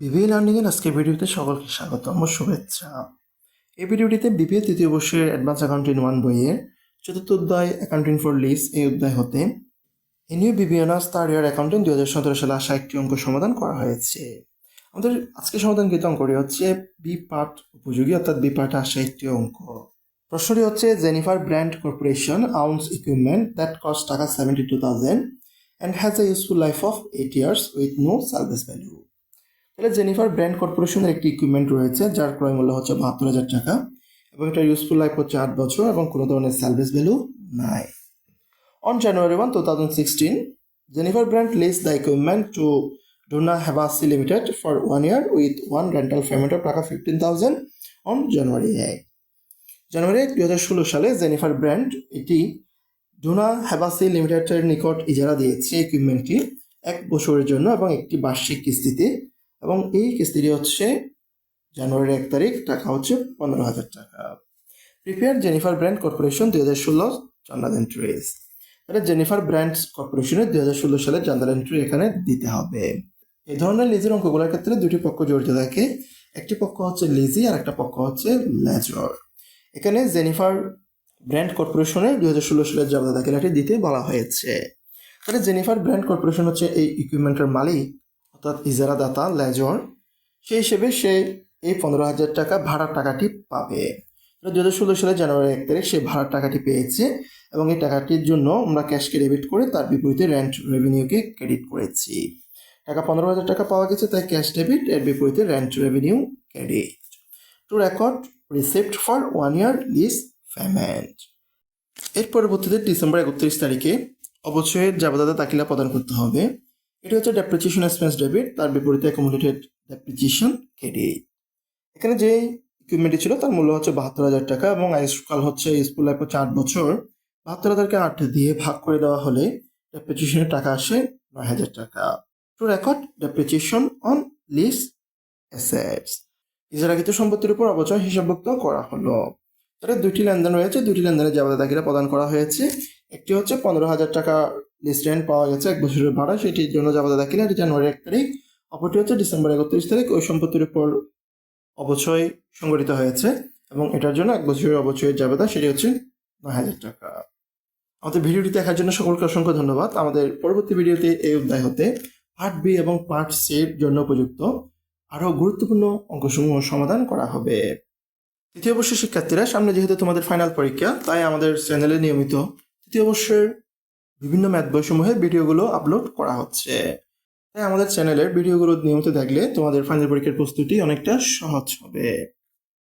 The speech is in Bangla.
বিবিএ লার্নিং এর আজকের ভিডিওতে সকলকে স্বাগতম ও শুভেচ্ছা। এই ভিডিওটিতে বিবিএ তৃতীয় বর্ষের অ্যাডভান্স অ্যাকাউন্টিং ওয়ান বইয়ের চতুর্থ অধ্যায় অ্যাকাউন্টিং ফর লিজ এই অধ্যায় হতে এনিউ বিবিএনার্স থার্ড ইয়ার অ্যাকাউন্টিং দুই হাজার সতেরো সালে আসা একটি অঙ্ক সমাধান করা হয়েছে। আমাদের আজকে সমাধানকৃত অঙ্কটি হচ্ছে বি পার্ট উপযোগী, অর্থাৎ বি পার্টে আসা একটি অঙ্ক। প্রশ্নটি হচ্ছে Jennifer brand corporation owns equipment that cost taka seventy two thousand and has a useful life of eight years with no service value তাহলে জেনিফার ব্র্যান্ড কর্পোরেশনের একটি ইকুইপমেন্ট রয়েছে, যার ক্রয় মূল্য হচ্ছে বাহাত্তর হাজার টাকা এবং এটার ইউজফুল লাইফ হচ্ছে আট বছর এবং কোনো ধরনের সার্ভিস ভ্যালু নাই। On January one two thousand sixteen Jennifer brand lease the equipment to Dona Hebasi limited for one year with one rental payment of taka fifteen thousand on January এক জানুয়ারি এক দুই হাজার ষোলো সালে জেনিফার ব্র্যান্ড এটি ডোনা হেবাসি লিমিটেডের নিকট ইজারা দিয়েছে ইকুইপমেন্টটি এক বছরের জন্য এবং একটি বার্ষিক কিস্তিতে। এবং এই কিস্তিটি হচ্ছে জানুয়ারির এক তারিখ, টাকা হচ্ছে পনেরো হাজার টাকা। প্রিপেয়ার জেনিফার ব্র্যান্ড কর্পোরেশন দুই হাজার ষোলো জার্নাল এন্ট্রিজ তাহলে জেনিফার ব্র্যান্ড কর্পোরেশনের দুই হাজার ষোলো সালের জার্নাল এন্ট্রি এখানে দিতে হবে। এই ধরনের লিজের অঙ্কগুলোর ক্ষেত্রে দুটি পক্ষ জড়িত থাকে। একটি পক্ষ হচ্ছে লিজি আর একটা পক্ষ হচ্ছে লেজর এখানে জেনিফার ব্র্যান্ড কর্পোরেশনের দুই হাজার ষোলো সালের জাবেদা দাখিলাটি দিতে বলা হয়েছে। তাহলে জেনিফার ব্র্যান্ড কর্পোরেশন হচ্ছে এই ইকুইপমেন্টের মালিক। অর্থাৎ ইজারাদাতা, লেজর, সেই হিসেবে সে এই পনেরো হাজার টাকা ভাড়ার টাকাটি পাবে। দু হাজার ষোলো সালে জানুয়ারি এক তারিখ সে ভাড়ার টাকাটি পেয়েছে এবং এই টাকাটির জন্য আমরা ক্যাশকে ডেবিট করে তার বিপরীতে রেন্ট রেভিনিউকে ক্রেডিট করেছি। টাকা পনেরো হাজার টাকা পাওয়া গেছে, তাই ক্যাশ ডেবিট, এর বিপরীতে rent revenue, credit. To record, receipt for one year lease, payment. এর পরবর্তীতে ডিসেম্বর একত্রিশ তারিখে অবশ্যই জাবেদাদা দাখিলা প্রদান করতে হবে। এটা হচ্ছে ডেপ্রিচিয়েশন এক্সপেন্স ডেবিট তার বিপরীতে অ্যাকুমুলেটেড ডেপ্রিচিয়েশন ক্রেডিট এখানে যে ইকুইপমেন্টটি ছিল, তার মূল্য হচ্ছে বাহাত্তর হাজার টাকা এবং আইসকাল হচ্ছে স্কুল লাইফ হচ্ছে আট বছর। বাহাত্তর হাজারকে আট দিয়ে ভাগ করে দেওয়া হলে ডেপ্রিচিয়েশনের টাকা আসে নয় হাজার টাকা। To record depreciation on lease assets ইজারাকৃত সম্পত্তির উপর অবচয় হিসাবভুক্ত করা হলো। তাহলে দুটি লেনদেন রয়েছে দুটি লেনদেনের জাবেদা দাখিলা প্রদান করা হয়েছে। একটি হচ্ছে পনেরো হাজার টাকা লিস্ট রেন্ট পাওয়া গেছে এক বছরের ভাড়া, সেটির জন্য জাবেদা দাখিলা এটি জানুয়ারি এক তারিখ। অপরটি হচ্ছে ডিসেম্বর একত্রিশ তারিখ, ওই সম্পত্তির উপর অবচয় সংগঠিত হয়েছে এবং এটার জন্য এক বছরের অবচয়ের জাবেদা সেটি হচ্ছে নয় হাজার টাকা। আমাদের ভিডিওটি দেখার জন্য সকলকে অসংখ্য ধন্যবাদ। আমাদের পরবর্তী ভিডিওতে এই অধ্যায় হতে পার্ট বি এবং পার্ট সি এর জন্য উপযুক্ত আরও গুরুত্বপূর্ণ অঙ্কসমূহ সমাধান করা হবে। তৃতীয় বর্ষের শিক্ষার্থীরা, সামনে যেহেতু তোমাদের ফাইনাল পরীক্ষা, তাই আমাদের চ্যানেলে নিয়মিত তৃতীয় বর্ষের বিভিন্ন ম্যাথ বইসমূহের ভিডিওগুলো আপলোড করা হচ্ছে। তাই আমাদের চ্যানেলের ভিডিওগুলো নিয়মিত দেখলে তোমাদের ফাইনাল পরীক্ষার প্রস্তুতি অনেকটা সহজ হবে।